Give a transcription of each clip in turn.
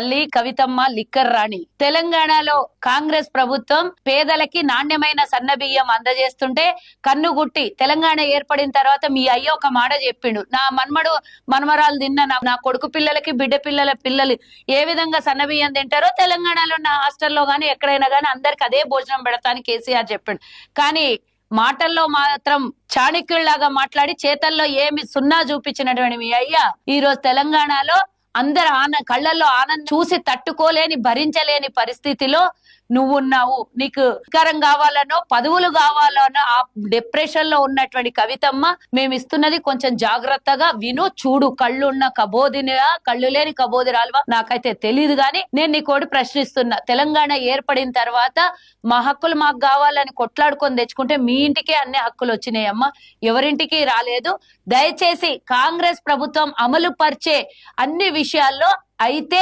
తల్లి కవితమ్మ లిక్కర్ రాణి. తెలంగాణలో కాంగ్రెస్ ప్రభుత్వం పేదలకి నాణ్యమైన సన్నబియ్యం అందజేస్తుంటే కన్నుగుట్టి తెలంగాణ ఏర్పడిన తర్వాత మీ అయ్య ఒక మాట చెప్పిండు. నా మన్మడు మన్మరాలు తిన్న నా- నా కొడుకు పిల్లలకి బిడ్డ పిల్లల పిల్లలు ఏ విధంగా సన్నబియ్యం తింటారో తెలంగాణలో నా హాస్టల్లో గానీ ఎక్కడైనా గానీ అందరికి అదే భోజనం పెడతాను కేసీఆర్ చెప్పిండు. కానీ మాటల్లో మాత్రం చాణక్యుల్లాగా మాట్లాడి చేతల్లో ఏమి సున్నా చూపించినటువంటి మీ అయ్య ఈ రోజు తెలంగాణలో అందరు ఆన కళ్ళల్లో ఆనందం చూసి తట్టుకోలేని భరించలేని పరిస్థితిలో నువ్వు ఉన్నావు నీకు అధికారం కావాలనో పదవులు కావాలనో ఆ డిప్రెషన్లో ఉన్నటువంటి కవితమ్మ మేము ఇస్తున్నది కొంచెం జాగ్రత్తగా విను చూడు కళ్ళున్న కబోదినిరా కళ్ళు లేని కబోదిరాలువా నాకైతే తెలియదు గాని నేను నీ కోడి ప్రశ్నిస్తున్నా. తెలంగాణ ఏర్పడిన తర్వాత మా హక్కులు మాకు కావాలని కొట్లాడుకొని తెచ్చుకుంటే మీ ఇంటికే అన్ని హక్కులు వచ్చినాయమ్మా. ఎవరింటికి రాలేదు. దయచేసి కాంగ్రెస్ ప్రభుత్వం అమలు పరిచే అన్ని విషయాల్లో అయితే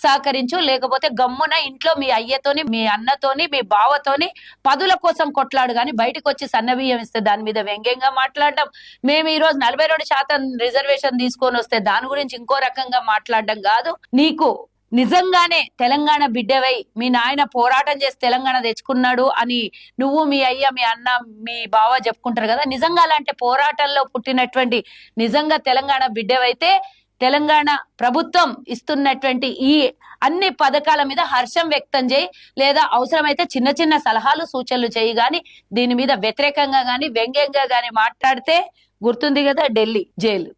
సహకరించు లేకపోతే గమ్మున ఇంట్లో మీ అయ్యతోని మీ అన్నతోని మీ బావతోని పదుల కోసం కొట్లాడు కానీ బయటకు వచ్చి సన్నబియ్యం ఇస్తే దాని మీద వ్యంగ్యంగా మాట్లాడడం. మేము ఈ రోజు నలభై రెండు శాతం రిజర్వేషన్ తీసుకొని వస్తే దాని గురించి ఇంకో రకంగా మాట్లాడడం కాదు. నీకు నిజంగానే తెలంగాణ బిడ్డవై మీ నాయన పోరాటం చేసి తెలంగాణ తెచ్చుకున్నాడు అని నువ్వు మీ అయ్య మీ అన్న మీ బావ చెప్పుకుంటారు కదా. నిజంగా అలాంటి పోరాటంలో పుట్టినటువంటి నిజంగా తెలంగాణ బిడ్డవైతే తెలంగాణ ప్రభుత్వం ఇస్తున్నటువంటి ఈ అన్ని పథకాల మీద హర్షం వ్యక్తం చేయి లేదా అవసరమైతే చిన్న చిన్న సలహాలు సూచనలు చేయి గాని దీని మీద వ్యతిరేకంగా గాని వ్యంగ్యంగా గాని మాట్లాడితే గుర్తుంది కదా ఢిల్లీ జైలు.